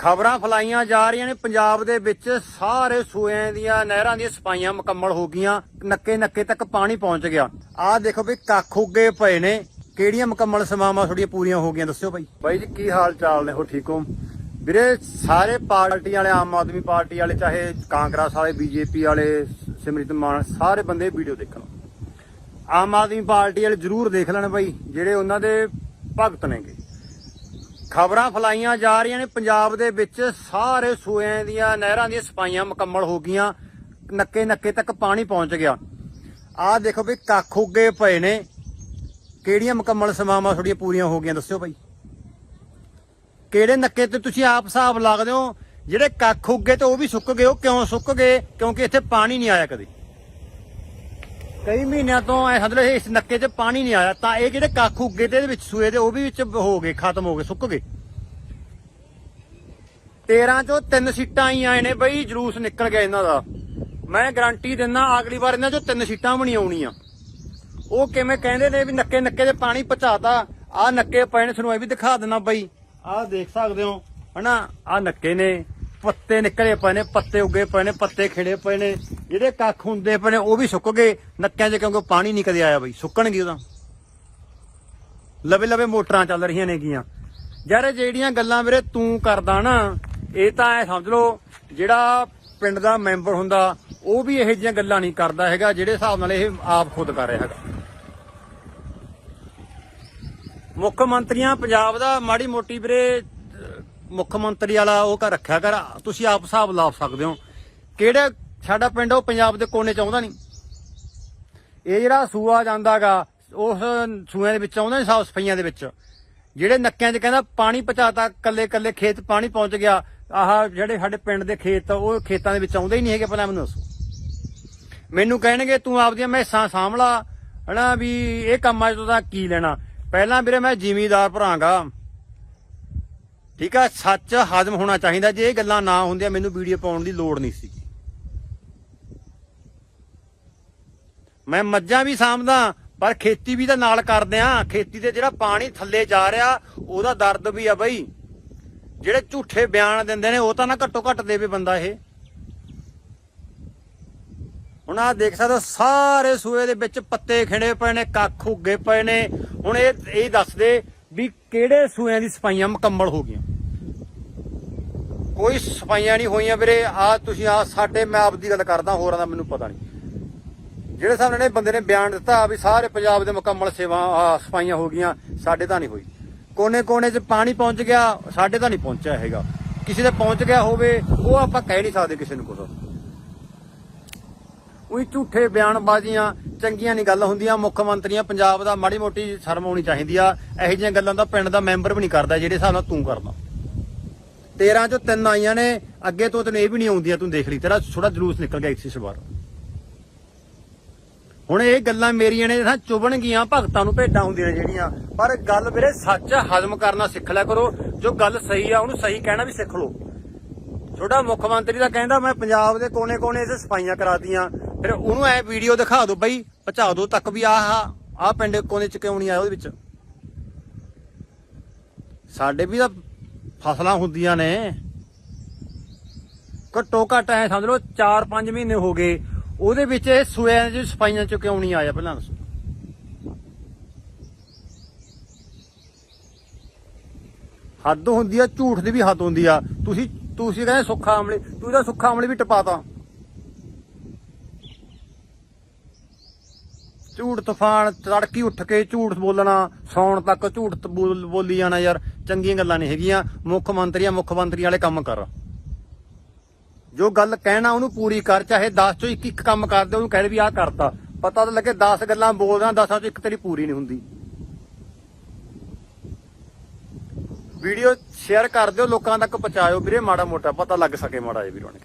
ਖਬਰਾਂ ਫਲਾਈਆਂ ਜਾ ਰਹੀਆਂ ਨੇ। ਪੰਜਾਬ ਦੇ ਵਿੱਚ ਸਾਰੇ ਸੂਇਆਂ ਦੀਆਂ ਨਹਿਰਾਂ ਦੀਆਂ ਸਫਾਈਆਂ ਮੁਕੰਮਲ ਹੋ ਗਈਆਂ। ਨੱਕੇ ਨੱਕੇ ਤੱਕ ਪਾਣੀ ਪਹੁੰਚ ਗਿਆ। ਆਹ ਦੇਖੋ ਵੀ ਕੱਖ ਉੱਗੇ ਪਏ ਨੇ। ਕਿਹੜੀਆਂ ਮੁਕੰਮਲ ਸਮਾਵਾਂ ਤੁਹਾਡੀਆਂ ਪੂਰੀਆਂ ਹੋ ਗਈਆਂ, ਦੱਸਿਓ ਬਾਈ। ਬਾਈ ਜੀ, ਕੀ ਹਾਲ ਚਾਲ ਨੇ? ਹੋ ਠੀਕ ਹੋ? ਵੀਰੇ, ਸਾਰੇ ਪਾਰਟੀ ਵਾਲੇ, ਆਮ ਆਦਮੀ ਪਾਰਟੀ ਵਾਲੇ, ਚਾਹੇ ਕਾਂਗਰਸ ਵਾਲੇ, ਬੀਜੇਪੀ ਵਾਲੇ, ਸਿਮਰਜੀਤ ਮਾਨ ਸਾਰੇ ਬੰਦੇ ਵੀਡੀਓ ਦੇਖਣ। ਆਮ ਆਦਮੀ ਪਾਰਟੀ ਵਾਲੇ ਜਰੂਰ ਦੇਖ ਲੈਣ ਬਾਈ, ਜਿਹੜੇ ਉਹਨਾਂ ਦੇ ਭਗਤ ਨੇਗੇ। ਖਬਰਾਂ ਫਲਾਈਆਂ ਜਾ ਰਹੀਆਂ ਨੇ। ਪੰਜਾਬ ਦੇ ਵਿੱਚ ਸਾਰੇ ਸੂਇਆਂ ਦੀਆਂ, ਨਹਿਰਾਂ ਦੀਆਂ ਸਫਾਈਆਂ ਮੁਕੰਮਲ ਹੋ ਗਈਆਂ। ਨੱਕੇ ਨੱਕੇ ਤੱਕ ਪਾਣੀ ਪਹੁੰਚ ਗਿਆ। ਆਹ ਦੇਖੋ ਵੀ ਕੱਖ ਉੱਗੇ ਪਏ ਨੇ। ਕਿਹੜੀਆਂ ਮੁਕੰਮਲ ਸਮਾਵਾਂ ਤੁਹਾਡੀਆਂ ਪੂਰੀਆਂ ਹੋ ਗਈਆਂ, ਦੱਸਿਓ ਭਾਈ ਕਿਹੜੇ ਨੱਕੇ ਤੇ ਤੁਸੀਂ ਆਪ ਹਿਸਾਬ ਲਾਗਦੇ ਹੋ ਜਿਹੜੇ ਕੱਖ ਉੱਗੇ ਤੇ ਉਹ ਵੀ ਸੁੱਕ ਗਏ, ਉਹ ਕਿਉਂ ਸੁੱਕ ਗਏ? ਕਿਉਂਕਿ ਇੱਥੇ ਪਾਣੀ ਨਹੀਂ ਆਇਆ ਕਦੇ। ਕਈ ਮਹੀਨਿਆਂ ਤੋਂ ਐ ਸਮਝ ਲਓ ਇਸ ਨੱਕੇ 'ਚ ਪਾਣੀ ਨਹੀਂ ਆਇਆ, ਤਾਂ ਇਹ ਜਿਹੜੇ ਕੱਖ ਉੱਗੇ ਤੇ ਇਹਦੇ ਵਿੱਚ ਸੂਏ ਦੇ, ਉਹ ਵੀ ਵਿੱਚ ਹੋ ਗਏ, ਖਤਮ ਹੋ ਗਏ, ਸੁੱਕ ਗਏ। 13 ਚੋਂ ਤਿੰਨ ਸੀਟਾਂ ਹੀ ਆਏ ਨੇ ਬਈ, ਜਲੂਸ ਨਿਕਲ ਗਿਆ ਇਹਨਾਂ ਦਾ। ਮੈਂ ਗਾਰੰਟੀ ਦਿੰਦਾ, ਅਗਲੀ ਵਾਰ ਇਹਨਾਂ ਚੋਂ ਤਿੰਨ ਸੀਟਾਂ ਬਣੀ ਆਉਣੀਆਂ। ਉਹ ਕਿਵੇਂ ਕਹਿੰਦੇ ਨੇ ਵੀ ਨੱਕੇ ਨੱਕੇ ਦੇ ਪਾਣੀ ਪਹੁੰਚਾਤਾ ਆ ਨੱਕੇ ਪਏ ਨੇ ਤੁਹਾਨੂੰ ਇਹ ਵੀ ਦਿਖਾ ਦੇਣਾ ਬਈ। ਆਹ ਦੇਖ ਸਕਦੇ ਹੋ, ਹਨਾ? ਆ ਨੱਕੇ ਨੇ, ਪੱਤੇ ਨਿਕਲੇ ਪਏ ਨੇ, ਪੱਤੇ ਉੱਗੇ ਪਏ ਨੇ, ਪੱਤੇ ਖਿੜੇ ਪਏ ਨੇ। ਜਿਹੜੇ ਕੱਖ ਹੁੰਦੇ ਪਏ ਨੇ, ਉਹ ਵੀ ਸੁੱਕ ਗਏ ਨੱਕਿਆਂ 'ਚ ਕਿਉਂਕਿ ਪਾਣੀ ਨਹੀਂ ਕਦੇ ਆਇਆ ਬਈ, ਸੁੱਕਣਗੇ ਉਹਦਾ ਲਵੇ ਲਵੇ ਮੋਟਰਾਂ ਚੱਲ ਰਹੀਆਂ ਨੇਗੀਆਂ। ਯਾਰ ਜਿਹੜੀਆਂ ਗੱਲਾਂ ਵੀਰੇ ਤੂੰ ਕਰਦਾ ਨਾ, ਇਹ ਤਾਂ ਐ ਸਮਝ ਲਓ, ਜਿਹੜਾ ਪਿੰਡ ਦਾ ਮੈਂਬਰ ਹੁੰਦਾ, ਉਹ ਵੀ ਇਹੋ ਜਿਹੀਆਂ ਗੱਲਾਂ ਨਹੀਂ ਕਰਦਾ ਹੈਗਾ, ਜਿਹੜੇ ਹਿਸਾਬ ਨਾਲ ਇਹ ਆਪ ਖੁਦ ਕਰ ਰਿਹਾ ਹੈਗਾ। ਮੁੱਖ ਮੰਤਰੀਆਂ, ਪੰਜਾਬ ਦਾ ਮਾੜੀ ਮੋਟੀ ਵੀਰੇ ਮੁੱਖ ਮੰਤਰੀ ਵਾਲਾ ਉਹ ਕਰ ਰੱਖਿਆ ਕਰ, ਤੁਸੀਂ ਆਪ ਹਿਸਾਬ ਲਾ ਸਕਦੇ ਹੋ। ਕਿਹੜੇ ਸਾਡਾ ਪਿੰਡ ਉਹ ਪੰਜਾਬ ਦੇ ਕੋਨੇ ਚ ਆਉਂਦਾ ਨਹੀਂ। ਇਹ ਜਿਹੜਾ ਸੂਆ ਜਾਂਦਾਗਾ ਉਸ ਸੂਆਂ ਦੇ ਵਿੱਚ ਆਉਂਦਾ ਨਹੀਂ ਸਾਫ਼ ਸਫਾਈਆਂ ਦੇ ਵਿੱਚ। ਜਿਹੜੇ ਨੱਕਿਆਂ 'ਚ ਕਹਿੰਦਾ ਪਾਣੀ ਪਹੁੰਚਾਤਾ ਕੱਲੇ ਕੱਲੇ ਖੇਤ ਪਾਣੀ ਪਹੁੰਚ ਗਿਆ, ਆਹ ਜਿਹੜੇ ਸਾਡੇ ਪਿੰਡ ਦੇ ਖੇਤ ਉਹ ਖੇਤਾਂ ਦੇ ਵਿੱਚ ਆਉਂਦੇ ਹੀ ਨਹੀਂ ਹੈਗੇ ਪਹਿਲਾਂ ਮੈਨੂੰ ਦੱਸੋ। ਮੈਨੂੰ ਕਹਿਣਗੇ, ਤੂੰ ਆਪਦੀਆਂ ਮੈਸਾਂ ਸਾਂਭਲਾ, ਹਨਾ ਵੀ ਇਹ ਕੰਮਾਂ 'ਚ ਤੂੰ ਤਾਂ ਕੀ ਲੈਣਾ? ਪਹਿਲਾਂ ਵੀਰੇ ਮੈਂ ਜ਼ਿਮੀਦਾਰ ਭਰਾਂਗਾ। ਠੀਕ ਆ, ਸੱਚ ਹਜ਼ਮ ਹੋਣਾ ਚਾਹੀਦਾ, ਜੇ ਇਹ ਗੱਲਾਂ ਨਾ ਹੁੰਦੀਆਂ, ਮੈਨੂੰ ਵੀਡੀਓ ਪਾਉਣ ਦੀ ਲੋੜ ਨਹੀਂ ਸੀ ਮੈਂ ਮੱਝਾਂ ਵੀ ਸਾਂਭਦਾ, ਪਰ ਖੇਤੀ ਵੀ ਤਾਂ ਨਾਲ ਕਰਦੇ ਆ। ਖੇਤੀ ਦੇ ਜਿਹੜਾ ਪਾਣੀ ਥੱਲੇ ਜਾ ਰਿਹਾ, ਉਹਦਾ ਦਰਦ ਵੀ ਆ ਬਈ। ਜਿਹੜੇ ਝੂਠੇ ਬਿਆਨ ਦਿੰਦੇ ਨੇ, ਉਹ ਤਾਂ ਨਾ ਘੱਟੋ ਘੱਟ ਦੇਵੇ ਬੰਦਾ ਇਹ। ਹੁਣ ਆ ਦੇਖ ਸਕਦੇ ਹੋ, ਸਾਰੇ ਸੂਏ ਦੇ ਵਿੱਚ ਪੱਤੇ ਖਿੜੇ ਪਏ ਨੇ, ਕੱਖ ਉੱਗੇ ਪਏ ਨੇ। ਹੁਣ ਇਹ ਇਹ ਦੱਸ ਦੇ ਵੀ ਕਿਹੜੇ ਸੂਇਆਂ ਦੀ ਸਫਾਈਆਂ ਮੁਕੰਮਲ ਹੋ ਗਈਆਂ? ਕੋਈ ਸਫਾਈਆਂ ਨਹੀਂ ਹੋਈਆਂ ਵੀਰੇ। ਆ ਤੁਸੀਂ ਆ ਸਾਡੇ, ਮੈਂ ਆਪ ਦੀ ਗੱਲ ਕਰਦਾ, ਹੋਰਾਂ ਦਾ ਮੈਨੂੰ ਪਤਾ ਨਹੀਂ। ਜਿਹੜੇ ਸਾਹਮਣੇ ਨੇ, ਬੰਦੇ ਨੇ ਬਿਆਨ ਦਿੱਤਾ ਵੀ ਸਾਰੇ ਪੰਜਾਬ ਦੇ ਮੁਕੰਮਲ ਸੇਵਾ ਸਫਾਈਆਂ ਹੋ ਗਈਆਂ, ਸਾਡੇ ਤਾਂ ਨਹੀਂ ਹੋਈ। ਕੋਨੇ ਕੋਨੇ 'ਚ ਪਾਣੀ ਪਹੁੰਚ ਗਿਆ, ਸਾਡੇ ਤਾਂ ਨਹੀਂ ਪਹੁੰਚਿਆ ਹੈਗਾ। ਕਿਸੇ ਦੇ ਪਹੁੰਚ ਗਿਆ ਹੋਵੇ, ਉਹ ਆਪਾਂ ਕਹਿ ਨਹੀਂ ਸਕਦੇ ਕਿਸੇ ਨੂੰ ਕੁਝ ਉਹੀ ਝੂਠੇ ਬਿਆਨਬਾਜ਼ੀਆਂ, ਚੰਗੀਆਂ ਨਹੀਂ ਗੱਲ ਹੁੰਦੀਆਂ, ਮੁੱਖ ਮੰਤਰੀਆਂ ਪੰਜਾਬ ਦਾ ਮਾੜੀ ਮੋਟੀ ਸ਼ਰਮ ਹੋਣੀ ਚਾਹੀਦੀ ਆ। ਇਹੋ ਜਿਹੀਆਂ ਗੱਲਾਂ ਦਾ ਪਿੰਡ ਦਾ ਮੈਂਬਰ ਵੀ ਨਹੀਂ ਕਰਦਾ, ਜਿਹੜੇ ਹਿਸਾਬ ਨਾਲ ਤੂੰ ਕਰਦਾ 13 ਚੋਂ ਤਿੰਨ ਆਈਆਂ ਨੇ, ਅੱਗੇ ਤੋਂ ਤੈਨੂੰ ਇਹ ਵੀ ਨਹੀਂ ਆਉਂਦੀਆਂ, ਤੂੰ ਦੇਖ ਲਈ। ਤੇਰਾ ਥੋੜਾ ਜਲੂਸ ਨਿਕਲ ਗਿਆ ਇਸ ਵਾਰ ਹੁਣ ਇਹ ਗੱਲਾਂ ਮੇਰੀਆਂ ਨੇ ਤਾਂ ਚੁਬਣਗੀਆਂ ਭਗਤਾਂ ਨੂੰ ਭੇਡਾਂ ਹੁੰਦੀਆਂ ਜਿਹੜੀਆਂ। ਪਰ ਗੱਲ ਵੀਰੇ, ਸੱਚ ਹਜ਼ਮ ਕਰਨਾ ਸਿੱਖ ਲਿਆ ਕਰੋ। ਜੋ ਗੱਲ ਸਹੀ ਆ, ਉਹਨੂੰ ਸਹੀ ਕਹਿਣਾ ਵੀ ਸਿੱਖ ਲਓ। ਛੋਟਾ ਮੁੱਖ ਮੰਤਰੀ ਦਾ ਕਹਿੰਦਾ, ਮੈਂ ਪੰਜਾਬ ਦੇ ਕੋਨੇ-ਕੋਨੇ 'ਚ ਸਫਾਈਆਂ ਕਰਾਤੀਆਂ। ਫਿਰ ਉਹਨੂੰ ਐ ਵੀਡੀਓ ਦਿਖਾ ਦਿਓ ਬਈ ਪਹੁੰਚਾ ਦਿਓ ਤੱਕ ਵੀ ਆਹ ਆਹ ਪਿੰਡ ਕੋਨੇ 'ਚ ਕਿਉਂ ਨਹੀਂ ਆਇਆ ਉਹਦੇ ਵਿੱਚ? ਸਾਡੇ ਵੀ ਤਾਂ ਫਸਲਾਂ ਹੁੰਦੀਆਂ ਨੇ। ਘੱਟੋ ਘੱਟ ਐ ਸਮਝ ਲਓ 4-5 ਮਹੀਨੇ ਹੋ ਗਏ। ਉਹਦੇ ਵਿੱਚ ਇਹ ਸੂਇਆਂ ਦੀ ਸਫਾਈਆਂ 'ਚ ਕਿਉਂ ਨਹੀਂ ਆਇਆ ਪਹਿਲਾਂ ਦੱਸੋ। ਹੱਦ ਹੁੰਦੀ ਆ, ਝੂਠ ਦੀ ਵੀ ਹੱਦ ਹੁੰਦੀ ਆ। ਤੁਸੀਂ ਤੁਸੀਂ ਕਹਿੰਦੇ ਸੁੱਖਾ ਆਮਲੇ ਤੂੰ ਤਾਂ ਸੁੱਖਾ ਆਮਲੇ ਵੀ ਟਪਾਤਾ। ਝੂਠ ਤੂਫਾਨ, ਤੜਕੀ ਉੱਠ ਕੇ ਝੂਠ ਬੋਲਣਾ, ਸੌਣ ਤੱਕ ਝੂਠ ਬੋਲ- ਬੋਲੀ ਜਾਣਾ ਯਾਰ, ਚੰਗੀਆਂ ਗੱਲਾਂ ਨਹੀਂ ਹੈਗੀਆਂ। ਮੁੱਖ ਮੰਤਰੀਆਂ ਮੁੱਖ ਮੰਤਰੀ ਵਾਲੇ ਕੰਮ ਕਰ। ਜੋ ਗੱਲ ਕਹਿਣਾ ਉਹਨੂੰ ਪੂਰੀ ਕਰ, ਚਾਹੇ 10 ਚੋਂ ਇੱਕ ਇੱਕ ਕੰਮ ਕਰਦੇ ਉਹਨੂੰ ਕਹਿ ਦੇ ਵੀ ਆਹ ਕਰਤਾ। ਪਤਾ ਤਾਂ ਲੱਗੇ 10 ਗੱਲਾਂ ਬੋਲਦਾ 10 ਚੋਂ ਇੱਕ ਤੇਰੀ ਪੂਰੀ ਨਹੀਂ ਹੁੰਦੀ। ਵੀਡੀਓ ਸ਼ੇਅਰ ਕਰ ਦਿਓ, ਲੋਕਾਂ ਤੱਕ ਪਹੁੰਚਾਇਓ। ਵੀਰੇ ਮਾੜਾ ਮੋਟਾ ਪਤਾ ਲੱਗ ਸਕੇ ਮਾੜਾ ਜਿਹਾ ਵੀਰੋਂ ਨੇ